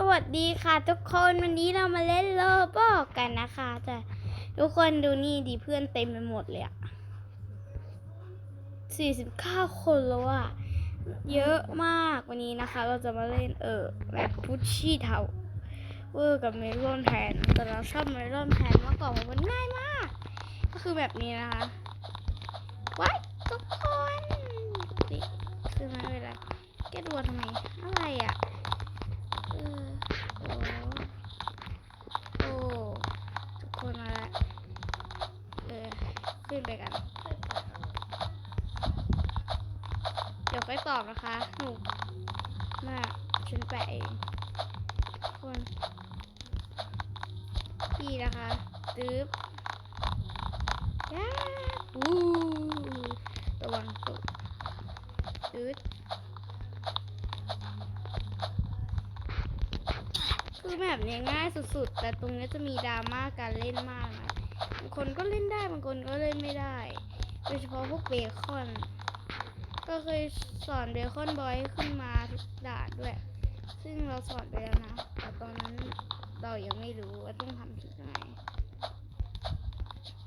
สวัสดีค่ะทุกคนวันนี้เรามาเล่นโลบอกกันนะคะแต่ทุกคนดูนี่ดีเพื่อนเต็มไปหมดเลยอะสี่สิบเก้าคนแล้วอะเยอะมากวันนี้นะคะ เราจะมาเล่นเออแบบพุชชี่เทาเวอร์กับเมลอนแทนแต่เราชอบเมลอนแทนมากกว่ามันง่ายมาก ก็คือแบบนี้นะคะว้ายทุกคนนี่คือไม่เป็นไรแกดัวทำไมอะไรอะ เออโอ้โอ้ทุกคนมาแล้วเออ ขึ้นไปกัน เดี๋ยวค่อยตอบนะคะ หนูมากฉันแปะเอง คนพี่นะคะตึ๊บย้าวู้ระวังตกตึ๊ดคือแบบนี้ง่ายสุดๆ แต่ตรงนี้จะมีดราม่าการเล่นมากนะางคนก็เล่นได้บางคนก็เล่นไม่ได้ โดยเฉพาะพวกเบคอน ก็เคยสอนเบคอนบอยขึ้นมาทุกด่านด้วย ซึ่งเราสอนไปแล้วนะ แต่ตอนนั้นเรายังไม่รู้ว่าต้องทำยังไง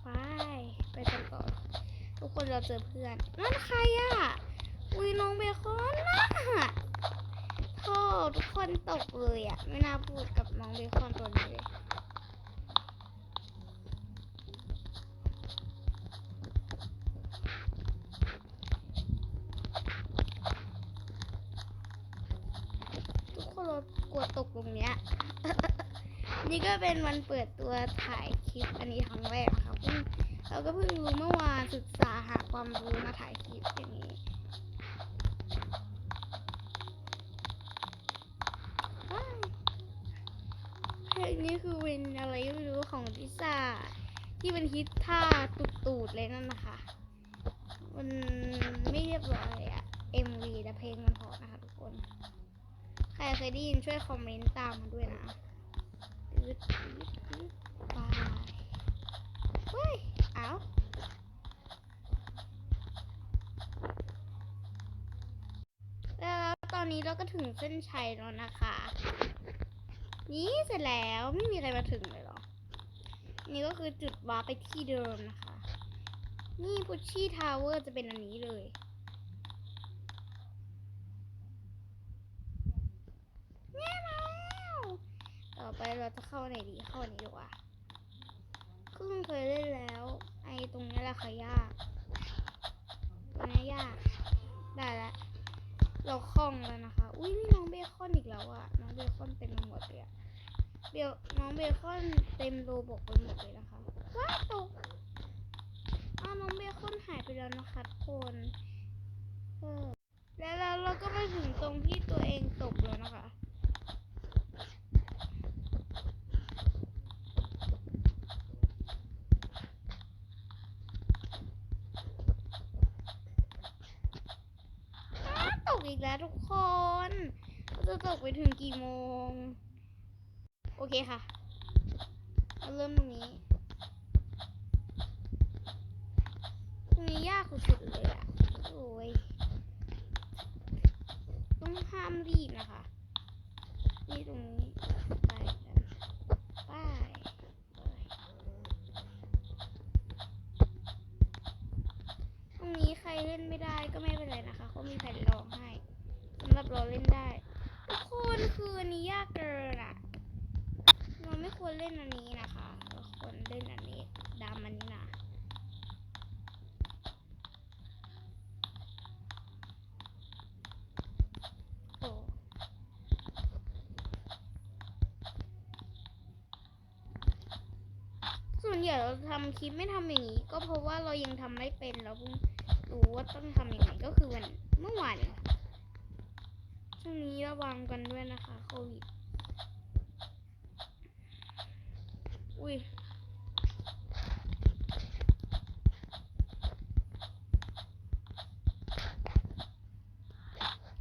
ไปไปกันต่อทุกคนเราเจอเพื่อนนั่นใครอะอุ้ยน้องเบคอนนะโทษทุกคนตกเลยอะไม่น่าพูดกับน้องเบคอนตัวนี้เลย ทุกคนเรากลัวตกตรงเนี้ย นี่ก็เป็นวันเปิดตัวถ่ายคลิปอันนี้ครั้งแรกค่ะเพิ่งเราก็เพิ่งรู้เมื่อวานศึกษาหาความรู้มาถ่ายคลิปอย่างนี้เพลงนี้คือเป็นอะไรไม่รู้ของลิซ่าที่เป็นฮิตท่าตูดๆเลยนั่นนะคะ มันไม่เรียบร้อยอะ MV แต่เพลงมันเพราะนะคะทุกคน ใครเคยได้ยินช่วยคอมเมนต์ตามมาด้วยนะ เฮ้ยเอาแล้วตอนนี้เราก็ถึงเส้นชัยแล้วนะคะ นี่เสร็จแล้วไม่มีอะไรมาถึงเลยหรอ นี่ก็คือจุดวาร์ปไปที่เดิมนะคะ นี่พุชชี่ทาวเวอร์จะเป็นอันนี้เลย แง่แล้ว ต่ อไปเราจะเข้าไหนดีเข้าอันนี้ดีกว่าเพิ่งเคยเล่นแล้ว ไอ้ตรงนี้แหละค่ะยากตรงนี้ยากได้ล้วเราคล่องแล้วนะคะ อุ้ยนี่น้องเบคอนอีกแล้วอะน้องเบคอนเต็มไปหมดเลยอะเบลน้องเบคอนเต็มโลบอกไปหมดเลยนะคะว้าวตกอ้าวน้องเบคอนหายไปแล้วนะคะทุกคนแล้วเราเราก็มาถึงตรงที่ตัวเองตกแล้วนะคะ อ้าวตกอีกแล้วทุกคนเราจะตกไป ถึงกี่โมง โอเคค่ะเราเริ่มตรงนี้ ตรงนี้ยากสุดเลยอะโอ้ยต้องห้ามรีบนะคะ นี่ตรงนี้ไปกันไปตรงนี้ใครเล่นไม่ได้ก็ไม่เป็นไรนะคะเขามีแผ่นรองให้สำหรับเราเล่นได้ คนคืออันนี้ยากเกินอะเราไม่ควรเล่นอันนี้นะคะเราควรเล่นอันนี้ดามอันนี้นะส่วนใหญ่เราทำคลิปไม่ทำอย่างนี้ ก็เพราะว่าเรายังทำไม่เป็นเราเพิ่งรู้ว่าต้องทำยังไงก็คือวันเมื่อวาน วงนี้ระวังกันด้วยนะคะโควิด อุ้ย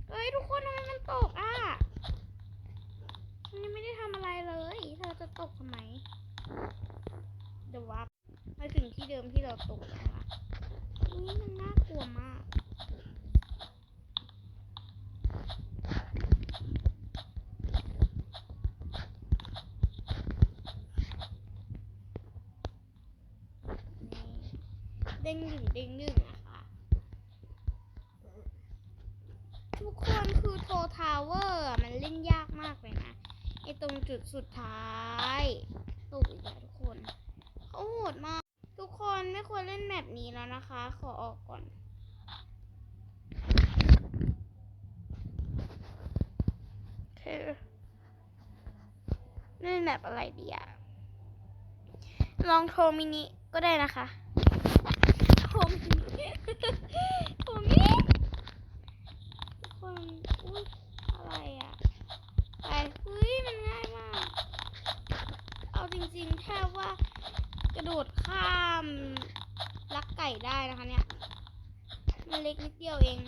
เฮ้ยทุกคนทำไมมันตกอะฉันยังไม่ได้ทำอะไรเลย เธอจะตกทำไมเดี๋ยววับมาถึงที่เดิมที่เราตกแล้วค่ะนี่มันน่ากลัวมาก ด้งดึงเด้งนะคะ ทุกคนคือโททาวเวอร์มันเล่นยากมากเลยนะไอตรงจุดสุดท้ายตกอีกแล้วทุกคนเขาโหดมาก ทุกคนไม่ควรเล่นแบบนี้แล้วนะคะ ขอออกก่อนเล่นแบบอะไรดีอะลองโทรมินิก็ได้นะคะ โทรมินิโทรมินิทุกคนอุ้ยอะไรอะไปเฮ้ยมันง่ายมาก เอาจริงๆแค่ว่ากระโดดข้ามลักไก่ได้นะคะเนี่ยมันเล็กนิดเดียวเอง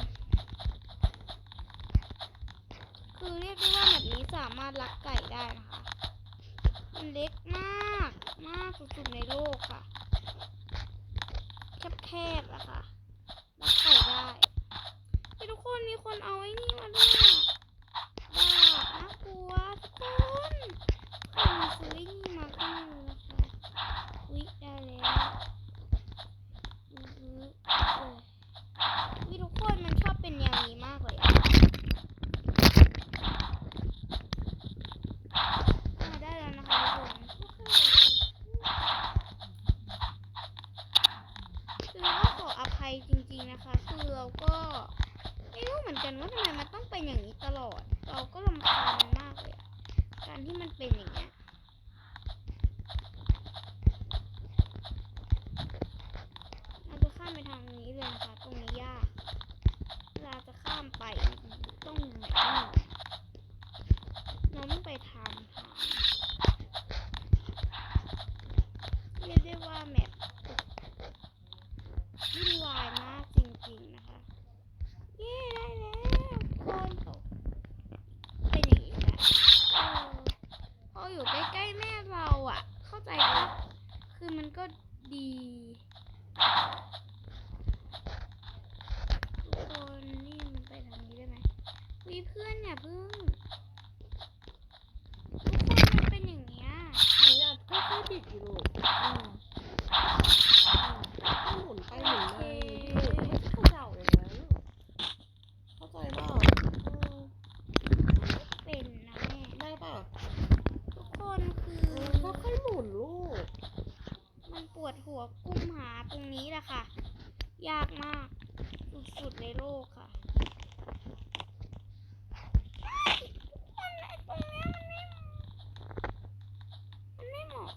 คือเรียกได้ว่าแบบนี้สามารถลักไก่ได้นะคะ มันเล็กมากมากสุดๆในโลกค่ะ แคบอะค่ะ รับไข่ได้เฮ้ยทุกคนมีคนเอาไอ้นี่มาด้วยอะดาบน่ากลัวทุกคนใครมาซื้อไอ้นี่มาก็ไม่รู้นะคะอุ๊ยได้แล้วอื้อหือเออวิทุกคนมันชอบเป็นอย่างนี้มากเลยอะ มาได้แล้วนะคะทุกคนคือก็ขออภัยจริงๆนะคะ คือเราก็ไม่รู้เหมือนกันว่าทำไมมันต้องเป็นอย่างนี้ตลอด เราก็รำคาญมันมากเลยอะการที่มันเป็นอย่างเงี้ย เราจะข้ามไปทางนี้เลยนะคะ ตรงนี้ยาก เวลาจะข้ามไปต้องไหนต้องน้องไปทางทางเรียกได้ว่าแมปวุ่นวายมากจริงๆนะคะ เย้ได้แล้วโคนตกเป็นอย่างนี้แหละเออพออยู่ใกล้ๆแม่เราอะ เข้าใจปะคือมันก็ดีทุกคนนี่มันไปทางนี้ได้ไหมมีเพื่อนอย่าเพิ่ง ทุกคนมันเป็นอย่างเงี้ย หนูอยากค่อยๆบิดอยู่ลูกอืมอืมให้หมุนไปหมุนมาลูกไม่ใช่เขย่าอย่างนั้นเข้าใจเปล่าเออ เป็นนะแม่ ได้ป่ะ ทุกคนคือ เออค่อยๆหมุนลูก มันปวด หัวกุ้มหาตรงนี้แหละค่ะ ยากมากสุดๆในโลกค่ะมันไอ้ตรงเนี้มันไม่มันไม่เหมาะ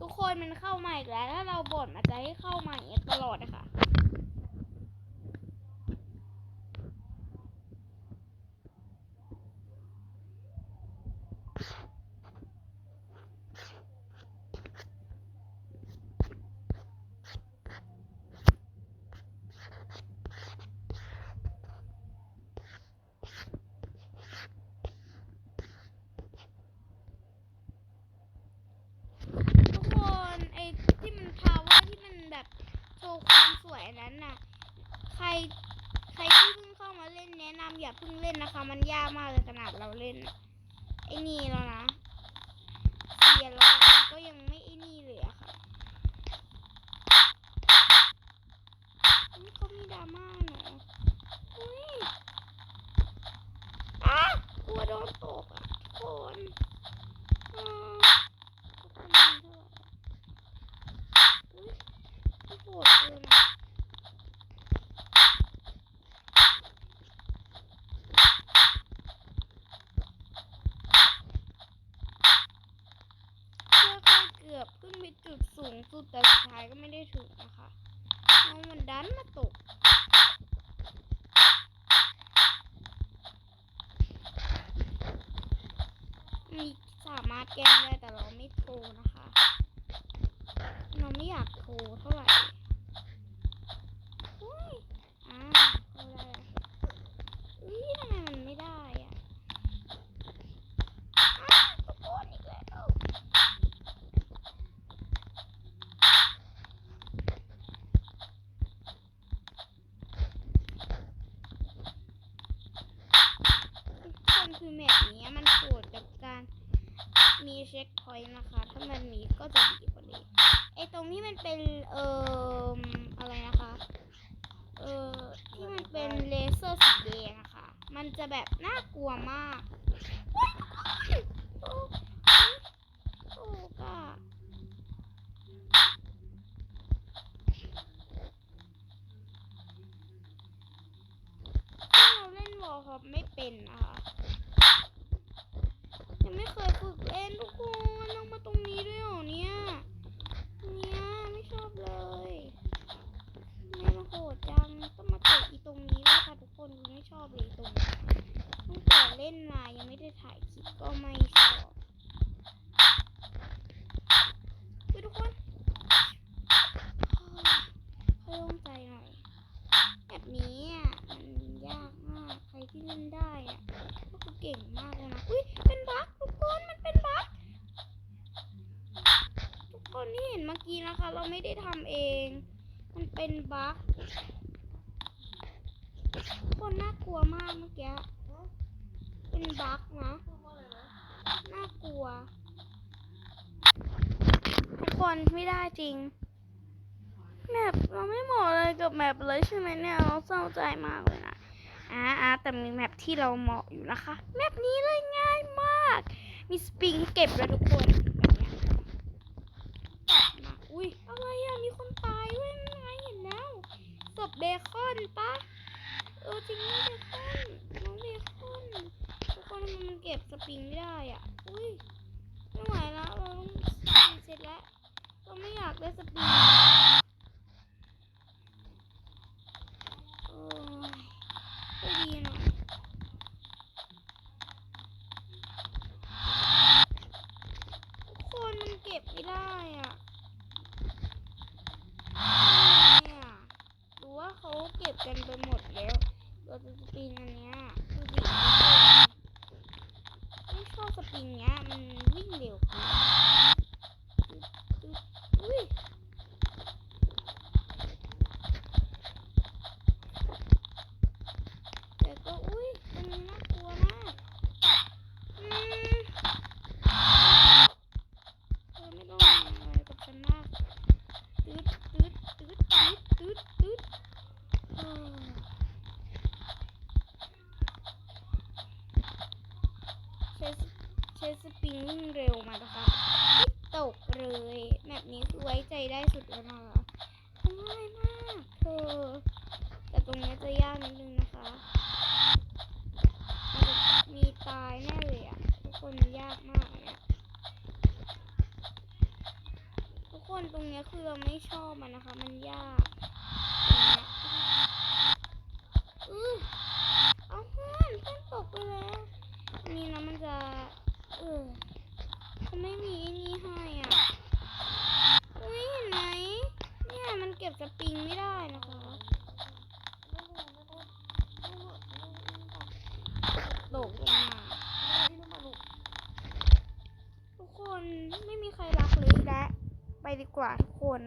ทุกคนมันเข้ามาอีกแล้ว ถ้าเราบ่นมันจะให้เข้ามาอย่างเงี้ยตลอดนะคะ ทุกคนไอ้ที่มันทาวเวอร์ที่มันแบบโชว์ความสวยอันนั้นน่ะ ใครใครที่เพิ่งเข้ามาเามอย่าเพิ่งเล่นนะคะ มันยากมากเลยขนาดเราเล่นไอ้นี่แล้วนะเสียแล้วมันก็ยังไม่ไอ้นี่เลยอะค่ะอุ๊ยเขามีดราม่าเนาะอุ้ยอะกลัวโดนตกอะทุกคนอืม ทุกคนมันเท่าไหร่อุ๊ยไม่โหดเกินอะเพื่อค่อยเกือบขึ้นไปจุดสูงสุดแต่สุดท้าย กนะคะเอามันดันมาตก มีสามารถแกล้งได้แต่เราไม่โทรนะคะ เราไม่อยากโทรเท่าไหร่อุ้ยอ่าเข้าได้แล้วอุ้ยทำไมมันไม่ได้อะอ้าวตะโกนอีกแล้วทุกคนคือแมปนี้มันโหดกับการ มี เช็คพอยต์นะคะ ถ้ามันมีก็จะดีกว่านี้ไอตรงที่มันเป็นเอ่ออะไรนะคะ เอ่อที่มัน เป็นเลเซอร์สีแดงอะค่ะ มันจะแบบน่ากลัวมากโอ้โอ้กะถ้าเราเล่นวอลครับไม่เป็นนะคะยังไม่เคยฝึกเล่นทุกคนต้องมาตรงนี้ด้วยเหรอเนี่ยเนี่ยไม่ชอบเลย ไม่มาโหดจังต้องมาเตะอีตรงนี้ด้วยค่ะทุกคนไม่ชอบเลยอีตรงนี้ตั้งแต่ เล่นมายังไม่ได้ถ่ายคลิปก็ไม่ชอบเฮ้ยทุกคนเฮ้ยโล่งใจหน่อย แบบนี้อะมันยากมากใครที่เล่นได้อะก็คือเก่งมากเลยนะอุ้ยเป็นบั๊กทุกคนมันเป็นบั๊กทุกคนที่เห็นเมื่อกี้นะคะ เราไม่ได้ทำเอง มันเป็นบั๊กคนน่ากลัวมากเมื่อกี้ เป็นบั๊กนะพูดว่าะน่ากลัว ทุกคนไม่ได้จริง แมปเราไม่เหมาะเลยกับแมปเลยใช่ไหมเนี่ย เราเศร้าใจมากเลยนะอ่าอ่าแต่มีแมปที่เราเหมาะอยู่นะคะ แมปนี้เลยง่ายมาก มีสปริงเก็บแล้วทุกคนอุ้ยอะไรอะ มีคนตายด้วยนั่นไงเห็นแล้วศพเบคอนปะเออจริงด้วยเบคอนน้องเบคอน ทุกคนทำไมันเก็บสปริงไม่ได้อะ อุ้ยไม่ไหวแล้วเราต้องรีเสร็จแล้วเราไม่อยากได้สปริงโอ้ยก็ดีหน่อยทุกคนมันเก็บไม่ได้อะทำไมอะหรือว่าเขาเก็บกันไปหมดแล้วเราจะสปริงอันเนี้ยดูดิทุกคน ไม่ชอบสปริงเนี้ยมันวิ่งเร็วเกินตึ๊ดตึ๊ดอุ้ยแต่ก็อุ้ยมันน่ากลัวมากอืมเธอไม่ต้องอะไรกับฉันมากตึ๊ดตึ๊ดตึ๊ดตึ๊ดตึ๊ดตึ๊ดเออ ใช้สใช้สปริงวิ่งเร็วมานะคะไม่ตกเลยแบบนี้คือไว้ใจได้สุดแล้วนะคะง่ายมากเธอ แต่ตรงนี้จะยากนิดนึงนะคะมันจะมีตายแน่เลยอะ ทุกคนมันยากมากอันเนี่ยทุกคนตรงเนี้ยคือเราไม่ชอบมันนะคะ มันยากตรงเนี้ยอือเอาเพื่อนเพื่อนตกไปแล้ว นี่นะมันจะ เออมันไม่มีไอ้นี่ให้อะ อุ้ยเห็นไหม เนี่ยมันเก็บสปริงไม่ได้นะคะ ตกลงมา ทุกคนไม่มีใครรักเลยและไปดีก ว่าทุกคน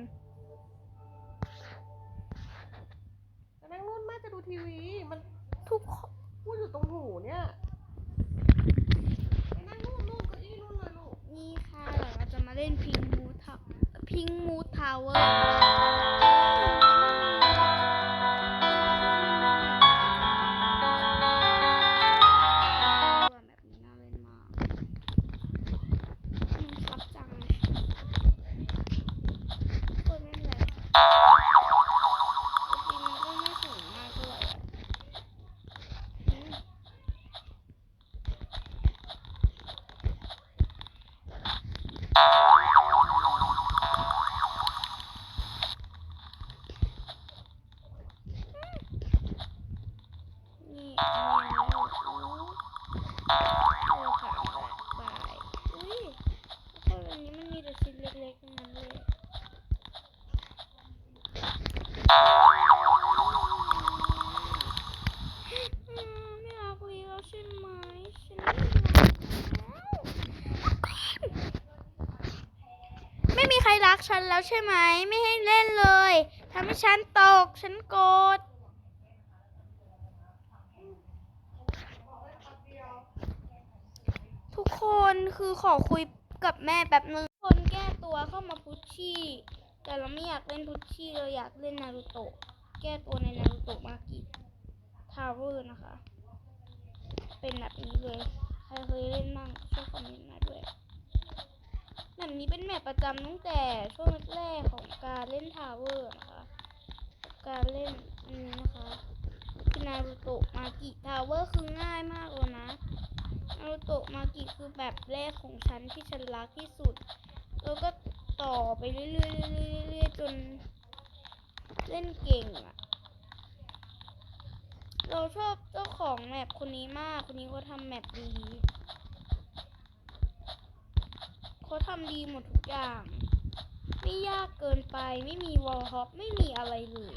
ใช่ไหมไม่ให้เล่นเลยทำให้ฉันตกฉันโกรธทุกคนคือขอคุยกับแม่แป๊บนึงคนแก้ตัวเข้ามาพุชชี่ แต่เราไม่อยากเล่นพุชชี่เราอยากเล่นนารูโตะแก้ตัวในนารูโตะมากิทาวเวอร์นะคะ เป็นแบบนี้เลย ใครเคยเล่นบ้างช่วยคอมเมนต์มาด้วย แบบนี้เป็นแมปประจำตั้งแต่ช่วงแรกๆของการเล่นทาวเวอร์นะคะ การเล่นนี้นะคะคือนารูโตะมากิทาวเวอร์คือง่ายมากเลยนะนารูโตะมากิคือแบบแรกของฉันที่ฉันรักที่สุด แล้วก็ต่อไปเรื่อยๆเรื่อยๆเรื่อยๆจนเล่นเก่งอะเราชอบเจ้าของแมปคนนี้มาก คนนี้เขาทำแมปดี เขาทำดีหมดทุกอย่าง ไม่ยากเกินไป ไม่มีวอลฮอปไม่มีอะไรเลย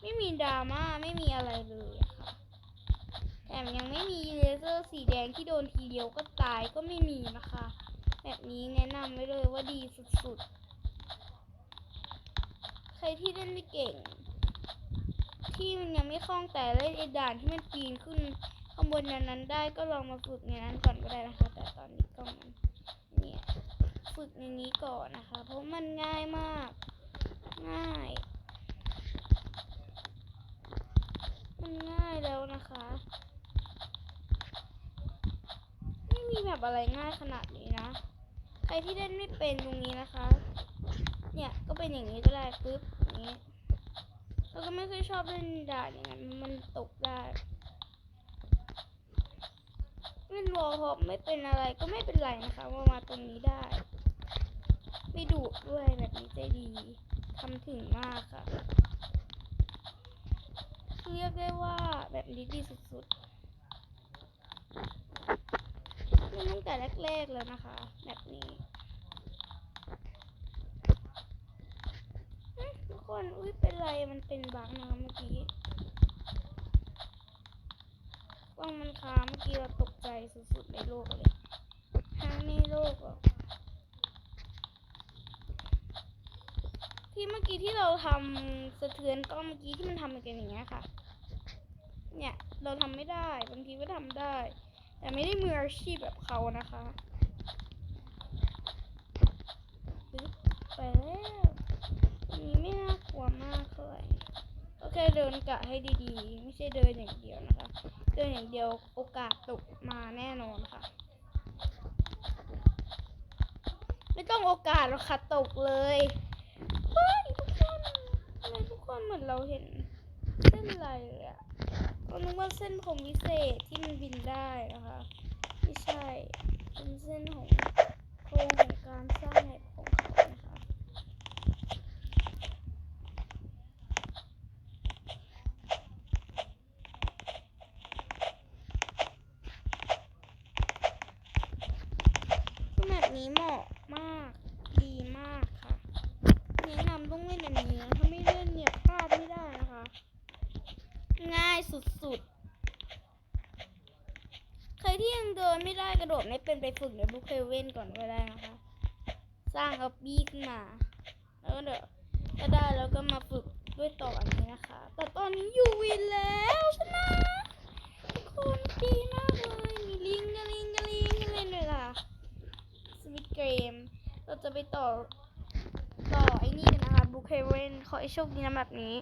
ไม่มีดราม่า ไม่มีอะไรเลยค่ะ แถมยังไม่มีเลเซอร์สีแดงที่โดนทีเดียวก็ตายก็ไม่มีนะคะ แบบนี้แนะนำไว้เลยว่าดีสุดๆ ใครที่เล่นไม่เก่ง ที่มันยังไม่คล่องแต่เล่นไอ้ด่านที่มันปีนขึ้นข้างบนนั้นนั้นได้ก็ลองมาฝึกในนั้นก่อนก็ได้นะคะ แต่ตอนนี้ก็มัน ฝึกในนี้ก่อนนะคะ เพราะมันง่ายมาก ง่าย มันง่ายแล้วนะคะ ไม่มีแบบอะไรง่ายขนาดนี้นะ ใครที่เล่นไม่เป็นตรงนี้นะคะ เนี่ยก็เป็นอย่างนี้ก็ได้ปึ๊บนี้เราก็ไม่ค่อยชอบเล่นด่านอย่างนั้นมันตกได้เล่นวอลฮอปไม่เป็นอะไรก็ไม่เป็นไรนะคะว่ามาตรงนี้ได้ ไม่ดุด้วยแบบนี้ใจดีทำถึงมากค่ะเรียกได้ว่าแบบนี้ดีสุดๆเล่นตั้งแต่แรกๆแล้วนะคะ แบบนี้ทุกคนอุ้ยเป็นไรมันเป็นบั๊กนะคะเมื่อกี้ว่างมันค้างเมื่อกี้เราตกใจสุดๆในโลกเลยค้างในโลกเหรอ ที่เมื่อกี้ที่เราทำสะเทือนกล้องเมื่อกี้ที่มันทำกันอย่างเงี้ยค่ะ เนี่ยเราทำไม่ได้บางทีก็ทำได้ แต่ไม่ได้มืออาชีพแบบเขานะคะไปแล้วนี้ไม่น่ากลัวมากเท่าไหร่ก็แค่เดินกะให้ดีๆ ไม่ใช่เดินอย่างเดียวนะคะ เดินอย่างเดียวโอกาสตกมาแน่นอนค่ะ ไม่ต้องโอกาสหรอกค่ะตกเลย เฮ้ยทุกคนทำไมทุก คนเหมือนเราเห็นเส้นอะไรเลยอะเรานึกว่าเส้นผมวิเศษที่มันบินได้นะคะ ไม่ใช่เป็นเส้นของโครงการสร้างแมปของเขานะคะ คือแบบนี้เหมาะมาก ดีมากค่ะ แนะนำต้องเล่นอันนี้นะ ถ้าไม่เล่นเนี่ยพลาดไม่ได้นะคะ ง่ายสุดๆ ใครที่ยังเดินไม่ได้ก ระโดดไม่เป็นไปฝึกในบุคเคเว่นก่อนก็ได้นะคะ สร้างอัพบี้ขึ้นมา แล้วก็เดี๋ยวถ้าได้แล้วก็มาฝึกด้วยต่ออันนี้นะคะ แต่ตอนนี้อยู่วินแล้วชนะทุกคนดีมากเลย มีลิงกลิงกลิงกะเล่นเลยล่ะสวิตเกม เราจะไปต่อต่อไอ้นี่กันนะคะบุคเคเวนขอให้โชคดีนะแบบนี้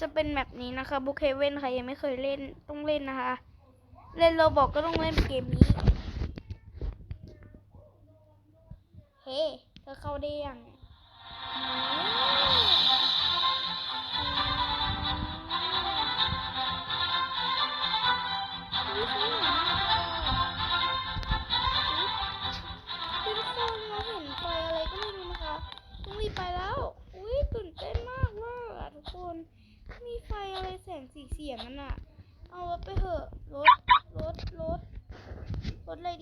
จะเป็นแบบนี้นะคะบุคเคเวนใครยังไม่เคยเล่นต้องเล่นนะคะ เล่นโรบอกก็ต้องเล่นเกมนี้ เฮ้เธอเข้าได้ยัง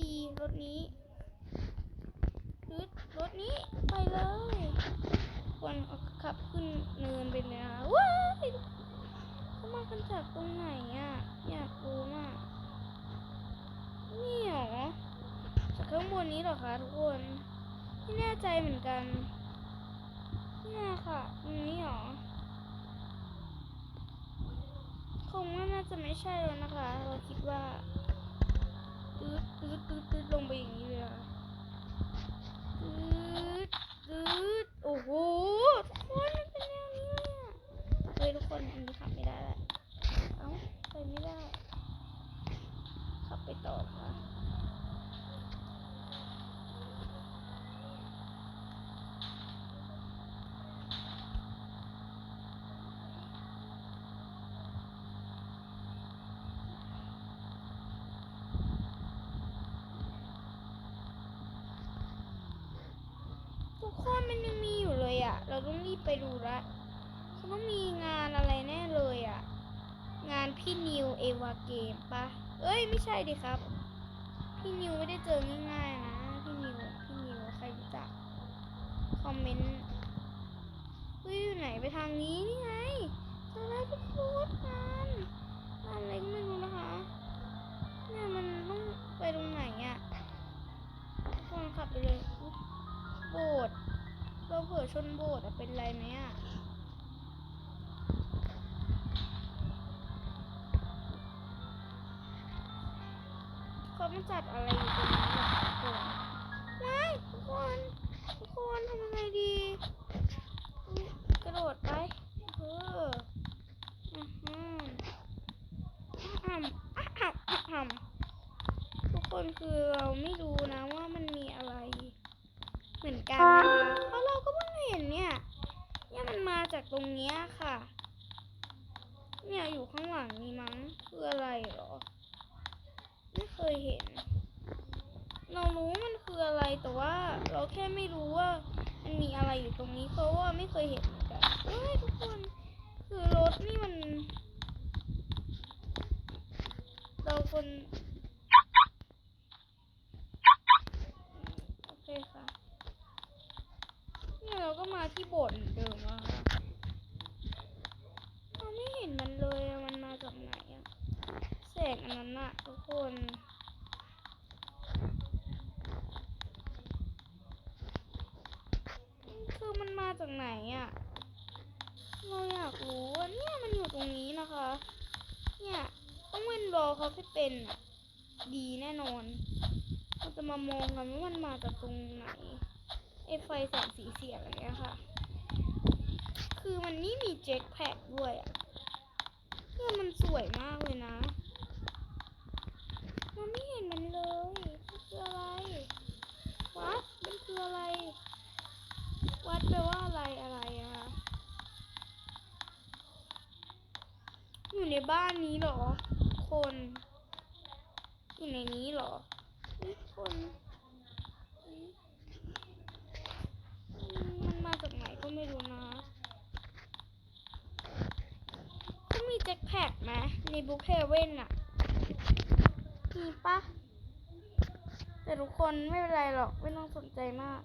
ดีรถนี้รถรถนี้ไปเลยควรขับขึ้นเนินไปเลยนะว้ายเขามากันจากตรงไหนอะอยากรู้มากนี่หรอจากข้างบนนี้หรอคะทุกคนไม่แน่ใจเหมือนกันเนี่ยค่ะตรงนี้หรอคงว่าน่าจะไม่ใช่แล้วนะคะ เราคิดว่า ตืดตืดตืดตืดลงไปอย่างนี้เลยอะตืดตืดโอ้โหทุกคนมันเป็นแนวนี้เลยอะเฮ้ยทุกคนอันนี้ขับไม่ได้ละเอ้าไปไม่ได้ขับไปต่อค่ะ ทุกคนมันยังมีอยู่เลยอะ่ะ เรา ต้องรีบไปดูละเขาต้องมีงานอะไรแน่เลยอะ่ะ งานพี่นิวเอวาเกมปะเอ้ยไม่ใช่ดิครับ พี่นิวไม่ได้เจอง่ายๆนะ พี่นิวพี่นิวใครรู้จักคอมเมนต์เฮ้ยอยู่ไหนไปทางนี้นี่ไงจอแล้วทุกคนงานงานอะไรก็ไม่รู้นะคะ เนี่ยมันต้องไปตรงไหนอะ่ะทุกคนขับไปเลยโบสถ์ เราเผื่อชนโบสถ์เป็นไรไหมอะเขามาจัดอะไรอยู่ตรงนี้ล่ะทุกคนว้ายทุกคนทุกคนทำยังไงดี กระโดดไปเอออือหืออ่ำอ่ำอ่ำอ่ำทุกคนคือเราไม่รู้นะว่ามันมีอะไร เหมือนกันนะคะเพราะเราก็เพิ่งเห็นเนี่ย เนี่ยมันมาจากตรงเนี้ยค่ะ เนี่ยอยู่ข้างหลังนี้มั้ง คืออะไรเหรอ ไม่เคยเห็น เรารู้มันคืออะไรแต่ว่าเราแค่ไม่รู้ว่ามันมีอะไรอยู่ตรงนี้เพราะว่าไม่เคยเห็นเหมือนกันเฮ้ยทุกคน คือรถนี่มัน เราคนโอเคค่ะ เนี่ยเราก็มาที่โบสถ์เหมือนเดิมแล้วค่ะเราไม่เห็นมันเลยอะมันมาจากไหนอะ แสงอันนั้นอะทุกคนคือมันมาจากไหนอะเราอยากรู้ว่าเนี่ยมันอยู่ตรงนี้นะคะ เนี่ยต้องเว้นรอเขาให้เป็นดีแน่นอนเราจะมามองกันว่ามันมาจากตรงไหนไอไฟแสงสีเสียงอะไรเงี้ยค่ะ คือมันนี่มีเจ็ตแพ็กด้วยอะเพื่อมันสวยมากเลยนะ มันไม่เห็นมันเลยมันคืออะไร วัด มันคืออะไร วัดแปลว่าอะไรอะไรอะคะ อยู่ ในบ้านนี้เหรอ คน อยู่ในนี้เหรอนี่คนอืมอืมมันมาจากไหนก็ไม่รู้นะก็มีแจ็คแพ็กไหมในบุ๊กเฮเว่นอะมีปะแต่ทุกคนไม่เป็นไรหรอก ไม่ต้องสนใจมาก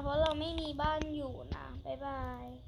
เพราะเราไม่มีบ้านอยู่นะ บ๊ายบาย